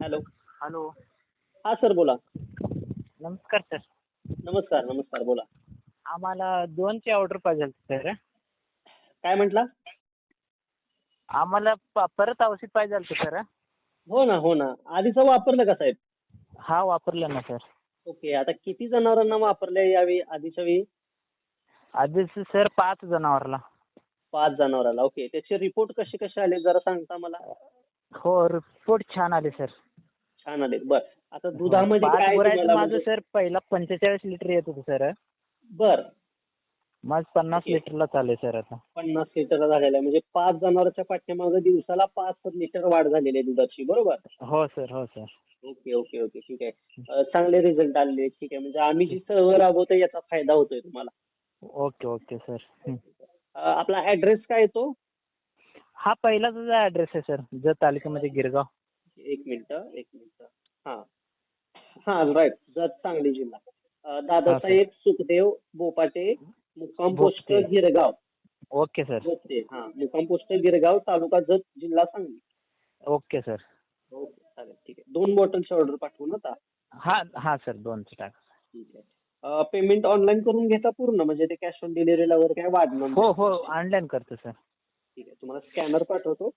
Hello. Hello. हा sir बोला. नमस्कार सर. नमस्कार नमस्कार बोला. आम्हाला दोनची ऑर्डर पाहिजे होती सर. काय म्हटला? आम्हाला प- परत औषध पाहिजे होतं सर. हो ना हो ना. आधीचं वापरलं का साहेब? हा वापरलं ना सर. ओके आता किती जनावरांना वापरले यावेळी आधीच्या वेळी? आधीच सर पाच जनावरला. पाच जनावराला. ओके त्याचे रिपोर्ट कसे कसे आले? जरा सांगता मला. हो रिपोर्ट छान आले सर. छान आले बर. आता दुधामध्ये पाच काय माझं म्हणजे- सर पहिला पंचेचाळीस लिटर येत होतं सर. बर. माझं पन्नास. लिटरला चालू सर आता. पन्नास लिटर झालेला आहे. म्हणजे पाच जनावरांच्या पाठ्यामागे दिवसाला पाच लिटर वाढ झालेली आहे दुधाची बरोबर? हो सर हो सर. ओके ओके ओके ठीक आहे. चांगले रिझल्ट आलेले. ठीक आहे. म्हणजे आम्ही जी चळवळ राबवतो याचा फायदा होतोय तुम्हाला. Okay okay sir. हं. आपला ऍड्रेस काय येतो हा पहिलाच ॲड्रेस आहे सर जत तालुक्यामध्ये गिरगाव. एक मिनिट एक मिनिट. हा. हा राईट जत सांगली जिल्हा. दादासाहेब सुखदेव बोपाटे मुक्काम post. Girgaon. Okay sir. Bhosale. हा. मुक्काम पोस्ट गिरगाव तालुका जत जिल्हा सांगली. Okay sir. ओके चालेल ठीक आहे. दोन बॉटलची ऑर्डर पाठवू ना आता? हा हा सर. दोनचं टाका. ठीक आहे. पेमेंट ऑनलाईन करून घेता पूर्ण? म्हणजे ते कॅश ऑन डिलिव्हरीला वगैरे काय वाढणार नाही. हो हो ऑनलाईन करतो सर. ठीक आहे. तुम्हाला स्कॅनर पाठवतो.